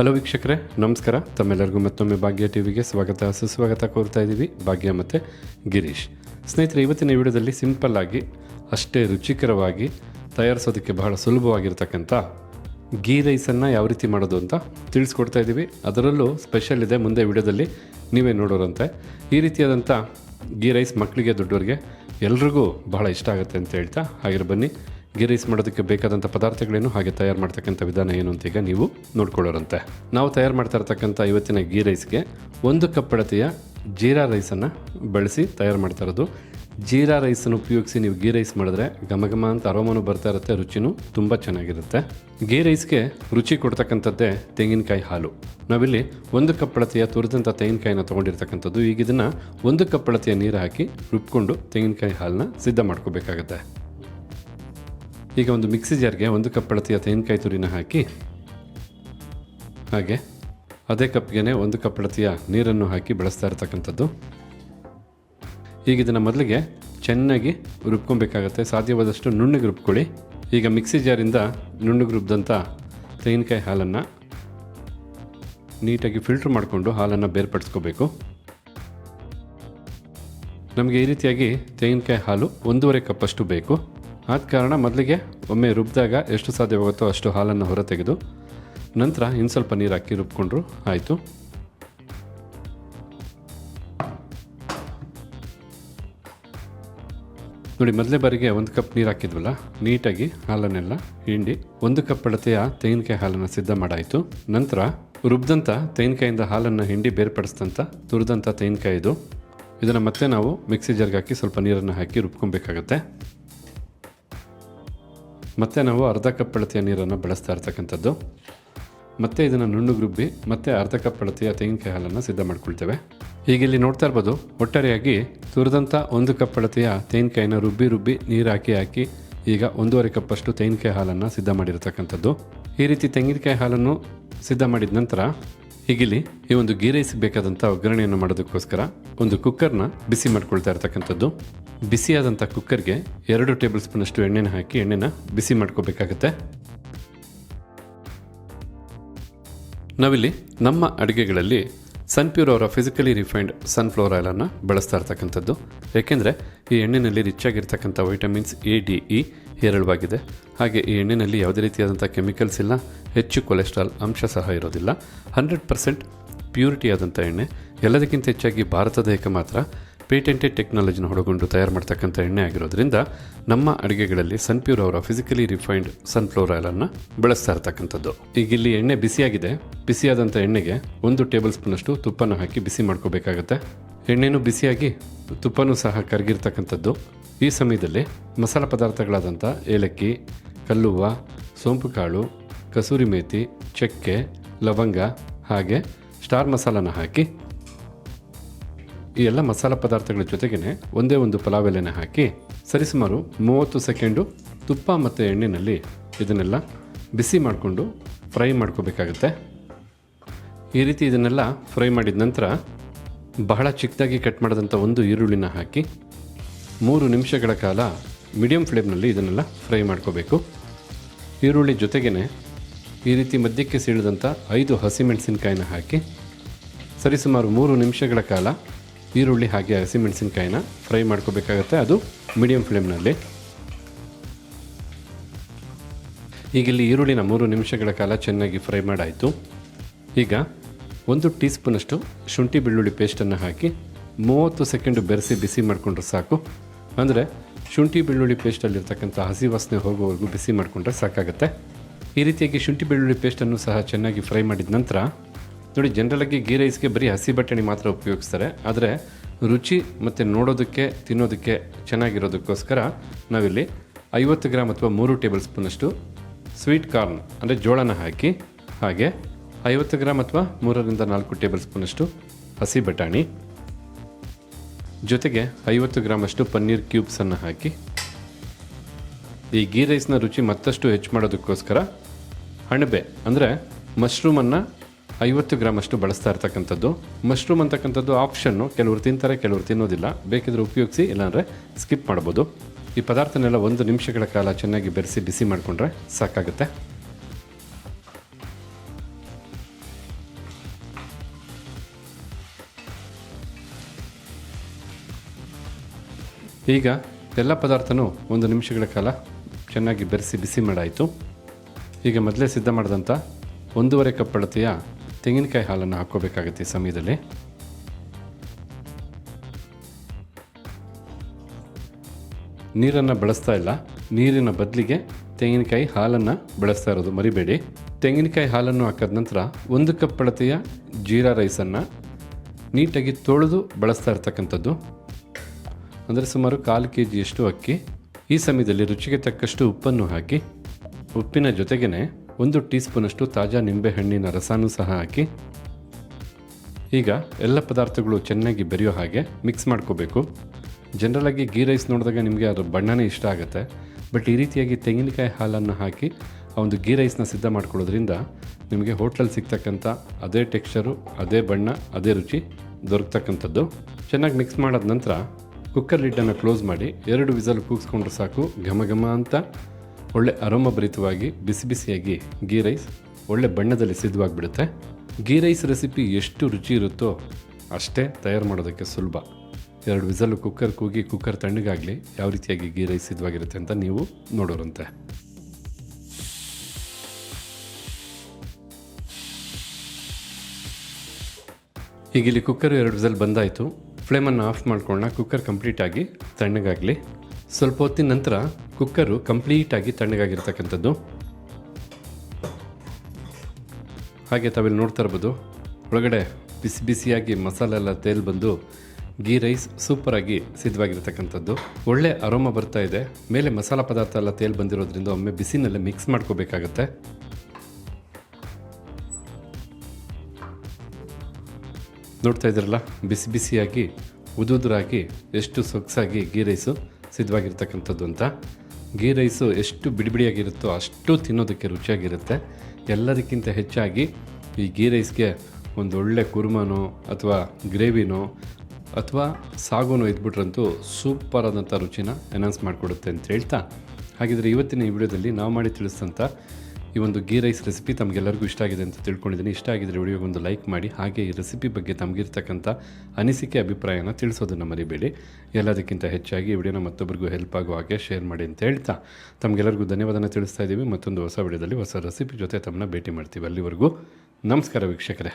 Hello ವೀಕ್ಷಕರೇ, ನಮಸ್ಕಾರ. ತಮ್ಮೆಲ್ಲರಿಗೂ ಮತ್ತೊಮ್ಮೆ ಭಾಗ್ಯ ಟಿವಿಗೆ ಸ್ವಾಗತ. ಸುಸ್ವಾಗತ ಕೋರ್ತಾ ಇದ್ದೀವಿ ಭಾಗ್ಯ ಮತ್ತು ಗಿರೀಶ್. ಸ್ನೇಹಿತರೆ, ಇವತ್ತಿನ ವಿಡಿಯೋದಲ್ಲಿ ಸಿಂಪಲ್ ಆಗಿ, ಅಷ್ಟೇ ರುಚಿಕರವಾಗಿ ತಯಾರಿಸೋದಕ್ಕೆ ಬಹಳ ಸುಲಭವಾಗಿರ್ತಕ್ಕಂಥ ಗೀ ರೈಸನ್ನು ಯಾವ ರೀತಿ ಮಾಡೋದು ಅಂತ ತಿಳಿಸ್ಕೊಡ್ತಾ ಇದ್ದೀವಿ ಅದರಲ್ಲೂ ಸ್ಪೆಷಲ್ ಇದೆ ಮುಂದೆ ವಿಡಿಯೋದಲ್ಲಿ ನೀವೇ ನೋಡೋರಂತೆ. ಈ ರೀತಿಯಾದಂಥ ಗೀ ರೈಸ್ ಮಕ್ಕಳಿಗೆ, ದೊಡ್ಡವರಿಗೆ ಎಲ್ರಿಗೂ ಬಹಳ ಇಷ್ಟ ಆಗುತ್ತೆ ಅಂತ ಹೇಳ್ತಾ ಹಾಗೆ ಬನ್ನಿ. ಗೀ ರೈಸ್ ಮಾಡೋದಕ್ಕೆ ಬೇಕಾದಂಥ ಪದಾರ್ಥಗಳೇನು ಹಾಗೆ ತಯಾರು ಮಾಡ್ತಕ್ಕಂಥ ವಿಧಾನ ಏನು ಅಂತ ಈಗ ನೀವು ನೋಡ್ಕೊಳ್ಳೋರಂತೆ. ನಾವು ತಯಾರು ಮಾಡ್ತಾ ಇರ್ತಕ್ಕಂಥ ಇವತ್ತಿನ ಗೀ ರೈಸ್ಗೆ ಒಂದು ಕಪ್ ಅಳತೆಯ ಜೀರಾ ರೈಸನ್ನು ಬಳಸಿ ತಯಾರು ಮಾಡ್ತಾ ಇರೋದು. ಜೀರಾ ರೈಸನ್ನು ಉಪಯೋಗಿಸಿ ನೀವು ಗೀ ರೈಸ್ ಮಾಡಿದ್ರೆ ಘಮ ಘಮ ಅಂತ ಅರೋಮನು ಬರ್ತಾ ಇರುತ್ತೆ, ರುಚಿನೂ ತುಂಬ ಚೆನ್ನಾಗಿರುತ್ತೆ. ಗೀ ರೈಸ್ಗೆ ರುಚಿ ಕೊಡ್ತಕ್ಕಂಥದ್ದೇ ತೆಂಗಿನಕಾಯಿ ಹಾಲು. ನಾವಿಲ್ಲಿ ಒಂದು ಕಪ್ ಅಳತೆಯ ತುರಿದಂಥ ತೆಂಗಿನಕಾಯಿನ ತೊಗೊಂಡಿರ್ತಕ್ಕಂಥದ್ದು. ಈಗ ಇದನ್ನು ಒಂದು ಕಪ್ ಅಳತೆಯ ನೀರು ಹಾಕಿ ರುಬ್ಕೊಂಡು ತೆಂಗಿನಕಾಯಿ ಹಾಲನ್ನ ಸಿದ್ಧ ಮಾಡ್ಕೋಬೇಕಾಗತ್ತೆ. ಈಗ ಒಂದು ಮಿಕ್ಸಿ ಜಾರ್ಗೆ ಒಂದು ಕಪ್ ಅಳತೆಯ ತೆಂಗಿನಕಾಯಿ ತುರಿನ ಹಾಕಿ, ಹಾಗೆ ಅದೇ ಕಪ್ಗೆ ಒಂದು ಕಪ್ ಅಳತೆಯ ನೀರನ್ನು ಹಾಕಿ ಬಳಸ್ತಾ ಇರತಕ್ಕಂಥದ್ದು. ಈಗ ಇದನ್ನು ಮೊದಲಿಗೆ ಚೆನ್ನಾಗಿ ರುಬ್ಕೊಬೇಕಾಗತ್ತೆ. ಸಾಧ್ಯವಾದಷ್ಟು ನುಣ್ಣಗೆ ರುಬ್ಕೊಳ್ಳಿ. ಈಗ ಮಿಕ್ಸಿ ಜಾರಿಂದ ನುಣ್ಣಗೆ ರುಬ್ದಂಥ ತೆಂಗಿನಕಾಯಿ ಹಾಲನ್ನು ನೀಟಾಗಿ ಫಿಲ್ಟ್ರ್ ಮಾಡಿಕೊಂಡು ಹಾಲನ್ನು ಬೇರ್ಪಡಿಸ್ಕೋಬೇಕು. ನಮಗೆ ಈ ರೀತಿಯಾಗಿ ತೆಂಗಿನಕಾಯಿ ಹಾಲು ಒಂದೂವರೆ ಕಪ್ಪಷ್ಟು ಬೇಕು. ಆದ ಕಾರಣ ಮೊದಲಿಗೆ ಒಮ್ಮೆ ರುಬ್ಬಿದಾಗ ಎಷ್ಟು ಸಾಧ್ಯವಾಗುತ್ತೋ ಅಷ್ಟು ಹಾಲನ್ನು ಹೊರತೆಗೆದು ನಂತರ ಇನ್ನು ಸ್ವಲ್ಪ ನೀರು ಹಾಕಿ ರುಬ್ಕೊಂಡ್ರು ಆಯಿತು. ನೋಡಿ, ಮೊದಲೇ ಬಾರಿಗೆ ಒಂದು ಕಪ್ ನೀರು ಹಾಕಿದ್ವಲ್ಲ, ನೀಟಾಗಿ ಹಾಲನ್ನೆಲ್ಲ ಹಿಂಡಿ ಒಂದು ಕಪ್ ಅಳತೆಯ ತೆಂಗಿನಕಾಯಿ ಹಾಲನ್ನು ಸಿದ್ಧ ಮಾಡಾಯಿತು. ನಂತರ ರುಬ್ದಂಥ ತೆಂಗಿನಕಾಯಿಂದ ಹಾಲನ್ನು ಹಿಂಡಿ ಬೇರ್ಪಡಿಸಿದಂಥ ತುರಿದಂಥ ತೆಂಗಿನಕಾಯಿ ಇದು. ಇದನ್ನು ಮತ್ತೆ ನಾವು ಮಿಕ್ಸಿ ಜಾರ್ಗೆ ಹಾಕಿ ಸ್ವಲ್ಪ ನೀರನ್ನು ಹಾಕಿ ರುಬ್ಕೊಬೇಕಾಗತ್ತೆ. ಮತ್ತೆ ನಾವು ಅರ್ಧ ಕಪ್ ಅಳತೆಯ ನೀರನ್ನು ಬಳಸ್ತಾ ಇರ್ತಕ್ಕಂಥದ್ದು. ಮತ್ತೆ ಇದನ್ನು ನುಣ್ಣಗೆ ರುಬ್ಬಿ ಮತ್ತೆ ಅರ್ಧ ಕಪ್ ಅಳತೆಯ ತೆಂಗಿನಕಾಯಿ ಹಾಲನ್ನು ಸಿದ್ಧ ಮಾಡ್ಕೊಳ್ತೇವೆ. ಈಗ ಇಲ್ಲಿ ನೋಡ್ತಾ ಇರ್ಬೋದು, ಒಟ್ಟಾರೆಯಾಗಿ ತುರಿದಂಥ ಒಂದು ಕಪ್ ಅಳತೆಯ ತೆಂಗಿನಕಾಯಿನ ರುಬ್ಬಿ ರುಬ್ಬಿ ನೀರು ಹಾಕಿ ಹಾಕಿ ಈಗ ಒಂದೂವರೆ ಕಪ್ಪಷ್ಟು ತೆಂಗಿನಕಾಯಿ ಹಾಲನ್ನು ಸಿದ್ಧ ಮಾಡಿರ್ತಕ್ಕಂಥದ್ದು. ಈ ರೀತಿ ತೆಂಗಿನಕಾಯಿ ಹಾಲನ್ನು ಸಿದ್ಧ ಮಾಡಿದ ನಂತರ ಹೀಗಿಲ್ಲಿ ಈ ಒಂದು ಗೀ ರೈಸ್ ಬೇಕಾದಂಥ ಒಗ್ಗರಣೆಯನ್ನು ಮಾಡೋದಕ್ಕೋಸ್ಕರ ಒಂದು ಕುಕ್ಕರ್ನ ಬಿಸಿ ಮಾಡ್ಕೊಳ್ತಾ ಇರ್ತಕ್ಕಂಥದ್ದು. ಬಿಸಿಯಾದಂಥ ಕುಕ್ಕರ್ಗೆ ಎರಡು ಟೇಬಲ್ ಸ್ಪೂನಷ್ಟು ಎಣ್ಣೆನ ಹಾಕಿ ಎಣ್ಣೆನ ಬಿಸಿ ಮಾಡ್ಕೋಬೇಕಾಗತ್ತೆ. ನಾವಿಲ್ಲಿ ನಮ್ಮ ಅಡುಗೆಗಳಲ್ಲಿ ಸನ್ಪ್ಯೂರ್ ಅವರ ಫಿಸಿಕಲಿ ರಿಫೈನ್ಡ್ ಸನ್ಫ್ಲವರ್ ಆಯಿಲನ್ನು ಬಳಸ್ತಾ ಇರ್ತಕ್ಕಂಥದ್ದು. ಏಕೆಂದರೆ ಈ ಎಣ್ಣೆಯಲ್ಲಿ ರಿಚ್ ಆಗಿರ್ತಕ್ಕಂಥ ವೈಟಮಿನ್ಸ್ ಎ ಡಿ ಇ ಹೇರಳವಾಗಿದೆ. ಹಾಗೆ ಈ ಎಣ್ಣೆಯಲ್ಲಿ ಯಾವುದೇ ರೀತಿಯಾದಂಥ ಕೆಮಿಕಲ್ಸ್ ಇಲ್ಲ. ಹೆಚ್ಚು ಕೊಲೆಸ್ಟ್ರಾಲ್ ಅಂಶ ಸಹ ಇರೋದಿಲ್ಲ. ಹಂಡ್ರೆಡ್ ಪರ್ಸೆಂಟ್ ಪ್ಯೂರಿಟಿ ಆದಂಥ ಎಣ್ಣೆ. ಎಲ್ಲದಕ್ಕಿಂತ ಹೆಚ್ಚಾಗಿ ಭಾರತದ ಏಕಮಾತ್ರ ಮಾತ್ರ. ಪೇಟೆಂಟೆಡ್ ಟೆಕ್ನಾಲಜಿನ ಹೊಡಗೊಂಡು ತಯಾರು ಮಾಡ್ತಕ್ಕಂಥ ಎಣ್ಣೆ ಆಗಿರೋದ್ರಿಂದ ನಮ್ಮ ಅಡುಗೆಗಳಲ್ಲಿ ಸನ್ಪ್ಯೂರ್ ಅವರ ಫಿಸಿಕಲಿ ರಿಫೈನ್ಡ್ ಸನ್ಫ್ಲವರ್ ಆಯಿಲನ್ನು ಬಳಸ್ತಾ ಇರ್ತಕ್ಕಂಥದ್ದು. ಈಗ ಇಲ್ಲಿ ಎಣ್ಣೆ ಬಿಸಿಯಾಗಿದೆ. ಬಿಸಿಯಾದಂಥ ಎಣ್ಣೆಗೆ ಒಂದು ಟೇಬಲ್ ಸ್ಪೂನಷ್ಟು ತುಪ್ಪನ ಹಾಕಿ ಬಿಸಿ ಮಾಡ್ಕೋಬೇಕಾಗತ್ತೆ. ಎಣ್ಣೆನೂ ಬಿಸಿಯಾಗಿ ತುಪ್ಪನೂ ಸಹ ಕರಗಿರ್ತಕ್ಕಂಥದ್ದು. ಈ ಸಮಯದಲ್ಲಿ ಮಸಾಲ ಪದಾರ್ಥಗಳಾದಂಥ ಏಲಕ್ಕಿ ಕಲ್ಲುವ ಸೋಂಪು ಕಾಳು, ಕಸೂರಿ ಮೇಥಿ ಚಕ್ಕೆ, ಲವಂಗ ಹಾಗೆ ಸ್ಟಾರ್ ಮಸಾಲನ ಹಾಕಿ ಈ ಎಲ್ಲ ಮಸಾಲ ಪದಾರ್ಥಗಳ ಜೊತೆಗೇ ಒಂದೇ ಒಂದು ಪಲಾವ್ ಎಲೆನ ಹಾಕಿ ಸರಿಸುಮಾರು ಮೂವತ್ತು ಸೆಕೆಂಡು ತುಪ್ಪ ಮತ್ತು ಎಣ್ಣೆಯಲ್ಲಿ ಇದನ್ನೆಲ್ಲ ಬಿಸಿ ಮಾಡಿಕೊಂಡು ಫ್ರೈ ಮಾಡ್ಕೋಬೇಕಾಗತ್ತೆ. ಈ ರೀತಿ ಇದನ್ನೆಲ್ಲ ಫ್ರೈ ಮಾಡಿದ ನಂತರ ಬಹಳ ಚಿಕ್ಕದಾಗಿ ಕಟ್ ಮಾಡಿದಂಥ ಒಂದು ಈರುಳ್ಳಿನ ಹಾಕಿ ಮೂರು ನಿಮಿಷಗಳ ಕಾಲ ಮೀಡಿಯಂ ಫ್ಲೇಮ್ನಲ್ಲಿ ಇದನ್ನೆಲ್ಲ ಫ್ರೈ ಮಾಡ್ಕೋಬೇಕು. ಈರುಳ್ಳಿ ಜೊತೆಗೇ ಈ ರೀತಿ ಮಧ್ಯಕ್ಕೆ ಸೀಳಿದಂಥ ಐದು ಹಸಿಮೆಣಸಿನ್ಕಾಯಿನ ಹಾಕಿ ಸರಿಸುಮಾರು ಮೂರು ನಿಮಿಷಗಳ ಕಾಲ ಈರುಳ್ಳಿ ಹಾಗೆ ಹಸಿಮೆಣಸಿನ್ಕಾಯಿನ ಫ್ರೈ ಮಾಡ್ಕೋಬೇಕಾಗತ್ತೆ. ಅದು ಮೀಡಿಯಂ ಫ್ಲೇಮ್ನಲ್ಲಿ. ಈಗ ಇಲ್ಲಿ ಈರುಳ್ಳಿನ ಮೂರು ನಿಮಿಷಗಳ ಕಾಲ ಚೆನ್ನಾಗಿ ಫ್ರೈ ಮಾಡಾಯಿತು. ಈಗ ಒಂದು ಟೀ ಸ್ಪೂನಷ್ಟು ಶುಂಠಿ ಬೆಳ್ಳುಳ್ಳಿ ಪೇಸ್ಟನ್ನು ಹಾಕಿ ಮೂವತ್ತು ಸೆಕೆಂಡು ಬೆರೆಸಿ ಬಿಸಿ ಮಾಡಿಕೊಂಡ್ರೆ ಸಾಕು. ಅಂದರೆ ಶುಂಠಿ ಬೆಳ್ಳುಳ್ಳಿ ಪೇಸ್ಟಲ್ಲಿರ್ತಕ್ಕಂಥ ಹಸಿ ವಾಸನೆ ಹೋಗೋವರೆಗೂ ಬಿಸಿ ಮಾಡಿಕೊಂಡ್ರೆ ಸಾಕಾಗುತ್ತೆ. ಈ ರೀತಿಯಾಗಿ ಶುಂಠಿ ಬೆಳ್ಳುಳ್ಳಿ ಪೇಸ್ಟನ್ನು ಸಹ ಚೆನ್ನಾಗಿ ಫ್ರೈ ಮಾಡಿದ ನಂತರ ನೋಡಿ ಜನರಲಾಗಿ ಗೀ ರೈಸ್ಗೆ ಬರೀ ಹಸಿ ಬಟಾಣಿ ಮಾತ್ರ ಉಪಯೋಗಿಸ್ತಾರೆ. ಆದರೆ ರುಚಿ ಮತ್ತು ನೋಡೋದಕ್ಕೆ, ತಿನ್ನೋದಕ್ಕೆ ಚೆನ್ನಾಗಿರೋದಕ್ಕೋಸ್ಕರ ನಾವಿಲ್ಲಿ ಐವತ್ತು ಗ್ರಾಮ್ ಅಥವಾ ಮೂರು ಟೇಬಲ್ ಸ್ಪೂನಷ್ಟು ಸ್ವೀಟ್ ಕಾರ್ನ್, ಅಂದರೆ ಜೋಳನ ಹಾಕಿ ಹಾಗೆ ಐವತ್ತು ಗ್ರಾಮ್ ಅಥವಾ ಮೂರರಿಂದ ನಾಲ್ಕು ಟೇಬಲ್ ಸ್ಪೂನಷ್ಟು ಹಸಿ ಬಟಾಣಿ. ಜೊತೆಗೆ ಐವತ್ತು ಗ್ರಾಮಷ್ಟು ಪನ್ನೀರ್ ಕ್ಯೂಬ್ಸನ್ನು ಹಾಕಿ. ಈ ಗೀ ರೈಸ್ನ ರುಚಿ ಮತ್ತಷ್ಟು ಹೆಚ್ಚು ಮಾಡೋದಕ್ಕೋಸ್ಕರ ಅಣಬೆ ಅಂದರೆ ಮಶ್ರೂಮನ್ನು ಐವತ್ತು ಗ್ರಾಮಷ್ಟು ಬಳಸ್ತಾ ಇರ್ತಕ್ಕಂಥದ್ದು. ಮಶ್ರೂಮ್ ಅಂತಕ್ಕಂಥದ್ದು ಆಪ್ಷನ್ನು ಕೆಲವರು ತಿಂತಾರೆ, ಕೆಲವರು ತಿನ್ನೋದಿಲ್ಲ. ಬೇಕಿದ್ರೆ ಉಪಯೋಗಿಸಿ, ಇಲ್ಲಾಂದರೆ ಸ್ಕಿಪ್ ಮಾಡ್ಬೋದು. ಈ ಪದಾರ್ಥನೆಲ್ಲ ಒಂದು ನಿಮಿಷಗಳ ಕಾಲ ಚೆನ್ನಾಗಿ ಬೆರೆಸಿ ಬಿಸಿ ಮಾಡಿಕೊಂಡ್ರೆ ಸಾಕಾಗುತ್ತೆ. ಈಗ ಎಲ್ಲ ಪದಾರ್ಥನೂ ಒಂದು ನಿಮಿಷಗಳ ಕಾಲ ಚೆನ್ನಾಗಿ ಬೆರೆಸಿ ಬಿಸಿ ಮಾಡಾಯಿತು. ಈಗ ಮೊದಲೇ ಸಿದ್ಧ ಮಾಡಿದಂಥ ಒಂದೂವರೆ ಕಪ್ ಅಳತೆಯ ತೆಂಗಿನಕಾಯಿ ಹಾಲನ್ನು ಹಾಕ್ಕೋಬೇಕಾಗತ್ತೆ ಈ ಸಮಯದಲ್ಲಿ. ನೀರನ್ನು ಬಳಸ್ತಾ ಇಲ್ಲ. ನೀರಿನ ಬದಲಿಗೆ ತೆಂಗಿನಕಾಯಿ ಹಾಲನ್ನು ಬಳಸ್ತಾ ಇರೋದು ಮರಿಬೇಡಿ. ತೆಂಗಿನಕಾಯಿ ಹಾಲನ್ನು ಹಾಕಿದ ನಂತರ ಒಂದು ಕಪ್ ಅಳತೆಯ ಜೀರಾ ರೈಸನ್ನು ನೀಟಾಗಿ ತೊಳೆದು ಬಳಸ್ತಾ ಇರ್ತಕ್ಕಂಥದ್ದು. ಅಂದರೆ ಸುಮಾರು ಕಾಲು ಕೆ ಜಿಯಷ್ಟು ಅಕ್ಕಿ. ಈ ಸಮಯದಲ್ಲಿ ರುಚಿಗೆ ತಕ್ಕಷ್ಟು ಉಪ್ಪನ್ನು ಹಾಕಿ, ಉಪ್ಪಿನ ಜೊತೆಗೇ ಒಂದು ಟೀ ಸ್ಪೂನಷ್ಟು ತಾಜಾ ನಿಂಬೆಹಣ್ಣಿನ ರಸನೂ ಸಹ ಹಾಕಿ. ಈಗ ಎಲ್ಲ ಪದಾರ್ಥಗಳು ಚೆನ್ನಾಗಿ ಬೆರೆಯೋ ಹಾಗೆ ಮಿಕ್ಸ್ ಮಾಡ್ಕೋಬೇಕು. ಜನರಲಾಗಿ ಗೀ ರೈಸ್ ನೋಡಿದಾಗ ನಿಮಗೆ ಅದರ ಬಣ್ಣನೇ ಇಷ್ಟ ಆಗುತ್ತೆ. ಬಟ್ ಈ ರೀತಿಯಾಗಿ ತೆಂಗಿನಕಾಯಿ ಹಾಲನ್ನು ಹಾಕಿ ಆ ಒಂದು ಗೀ ರೈಸ್ನ ಸಿದ್ಧ ಮಾಡ್ಕೊಳ್ಳೋದ್ರಿಂದ ನಿಮಗೆ ಹೋಟ್ಲಲ್ಲಿ ಸಿಗ್ತಕ್ಕಂಥ ಅದೇ ಟೆಕ್ಸ್ಚರು, ಅದೇ ಬಣ್ಣ, ಅದೇ ರುಚಿ ದೊರಕತಕ್ಕಂಥದ್ದು. ಚೆನ್ನಾಗಿ ಮಿಕ್ಸ್ ಮಾಡಿದ ನಂತರ ಕುಕ್ಕರ್ ಲಿಡ್ಡನ್ನು ಕ್ಲೋಸ್ ಮಾಡಿ ಎರಡು ವಿಸಲ್ ಕೂಗಿಸ್ಕೊಂಡ್ರೆ ಸಾಕು. ಘಮ ಘಮ ಅಂತ. ಒಳ್ಳೆ ಅರೋಮಭರಿತವಾಗಿ ಬಿಸಿ ಬಿಸಿಯಾಗಿ ಗೀ ರೈಸ್ ಒಳ್ಳೆ ಬಣ್ಣದಲ್ಲಿ ಸಿದ್ಧವಾಗಿಬಿಡುತ್ತೆ. ಗೀ ರೈಸ್ ರೆಸಿಪಿ ಎಷ್ಟು ರುಚಿ ಇರುತ್ತೋ ಅಷ್ಟೇ ತಯಾರು ಮಾಡೋದಕ್ಕೆ ಸುಲಭ. ಎರಡು ವಿಸಲು ಕುಕ್ಕರ್ ಕೂಗಿ ಕುಕ್ಕರ್ ತಣ್ಣಗಾಗಲಿ ಯಾವ ರೀತಿಯಾಗಿ ಗೀ ರೈಸ್ ಸಿದ್ಧವಾಗಿರುತ್ತೆ ಅಂತ ನೀವು ನೋಡೋರಂತೆ. ಈಗ ಇಲ್ಲಿ ಕುಕ್ಕರ್ ಎರಡು ವಿಸಲ್ ಬಂದಾಯಿತು. ಫ್ಲೇಮನ್ನು ಆಫ್ ಮಾಡ್ಕೊಳ್ಳೋಣ. ಕುಕ್ಕರ್ ಕಂಪ್ಲೀಟಾಗಿ ತಣ್ಣಗಾಗಲಿ. ಸ್ವಲ್ಪ ಹೊತ್ತಿನ ನಂತರ ಕುಕ್ಕರು ಕಂಪ್ಲೀಟಾಗಿ ತಣ್ಣಗಾಗಿರ್ತಕ್ಕಂಥದ್ದು. ಹಾಗೆ ತಾವಿಲ್ಲಿ ನೋಡ್ತಾ ಇರ್ಬೋದು. ಒಳಗಡೆ ಬಿಸಿ ಬಿಸಿಯಾಗಿ ಮಸಾಲೆ ಎಲ್ಲ ತೇಲ್ ಬಂದು ಗೀ ರೈಸ್ ಸೂಪರಾಗಿ ಸಿದ್ಧವಾಗಿರ್ತಕ್ಕಂಥದ್ದು. ಒಳ್ಳೆ ಅರೋಮ ಬರ್ತಾ ಇದೆ. ಮೇಲೆ ಮಸಾಲ ಪದಾರ್ಥ ಎಲ್ಲ ತೇಲ್ ಬಂದಿರೋದ್ರಿಂದ ಒಮ್ಮೆ ಬಿಸಿನಲ್ಲೇ ಮಿಕ್ಸ್ ಮಾಡ್ಕೋಬೇಕಾಗತ್ತೆ. ನೋಡ್ತಾ ಇದ್ದೀರಲ್ಲ? ಬಿಸಿ ಬಿಸಿಯಾಗಿ, ಉದುದ್ರಾಗಿ, ಎಷ್ಟು ಸೊಗಸಾಗಿ ಗೀ ರೈಸು ಸಿದ್ಧವಾಗಿರ್ತಕ್ಕಂಥದ್ದು ಅಂತ. ಗೀ ರೈಸು ಎಷ್ಟು ಬಿಡಿಬಿಡಿಯಾಗಿರುತ್ತೋ ಅಷ್ಟು ತಿನ್ನೋದಕ್ಕೆ ರುಚಿಯಾಗಿರುತ್ತೆ. ಎಲ್ಲದಕ್ಕಿಂತ ಹೆಚ್ಚಾಗಿ ಈ ಗೀ ರೈಸ್ಗೆ ಒಂದು ಒಳ್ಳೆ ಕುರ್ಮನೋ ಅಥವಾ ಗ್ರೇವಿನೋ ಅಥವಾ ಸಾಗುನೋ ಇದ್ಬಿಟ್ರಂತೂ ಸೂಪರ್ ಆದಂಥ ರುಚಿನ ಎನೌನ್ಸ್ ಮಾಡಿಕೊಡುತ್ತೆ ಅಂತ ಹೇಳ್ತಾ. ಹಾಗಿದ್ರೆ ಇವತ್ತಿನ ಈ ವಿಡಿಯೋದಲ್ಲಿ ನಾವು ಮಾಡಿ ತಿಳಿಸಿದಂಥ ಈ ಒಂದು ಗೀ ರೈಸ್ ರೆಸಿಪಿ ತಮಗೆಲ್ಲರಿಗೂ ಇಷ್ಟ ಆಗಿದೆ ಅಂತ ತಿಳ್ಕೊಂಡಿದ್ದೀನಿ. ಇಷ್ಟ ಆಗಿದ್ರೆ ವಿಡಿಯೋಗೆ ಒಂದು ಲೈಕ್ ಮಾಡಿ, ಹಾಗೆ ಈ ರೆಸಿಪಿ ಬಗ್ಗೆ ತಮಗಿರ್ತಕ್ಕಂಥ ಅನಿಸಿಕೆ, ಅಭಿಪ್ರಾಯನ ತಿಳಿಸೋದನ್ನು ಮರಿಬೇಡಿ ಎಲ್ಲದಕ್ಕಿಂತ ಹೆಚ್ಚಾಗಿ ಈ ವಿಡಿಯೋನ ಮತ್ತೊಬ್ಬರಿಗೂ ಹೆಲ್ಪ್ ಆಗುವ ಹಾಗೆ ಶೇರ್ ಮಾಡಿ ಅಂತ ಹೇಳ್ತಾ ತಮಗೆಲ್ಲರಿಗೂ ಧನ್ಯವಾದನ ತಿಳಿಸ್ತಾ ಇದ್ದೀವಿ. ಮತ್ತೊಂದು ಹೊಸ ವಿಡಿಯೋದಲ್ಲಿ ಹೊಸ ರೆಸಿಪಿ ಜೊತೆ ತಮ್ಮನ್ನ ಭೇಟಿ ಮಾಡ್ತೀವಿ ಅಲ್ಲಿವರೆಗೂ. ನಮಸ್ಕಾರ ವೀಕ್ಷಕರೇ.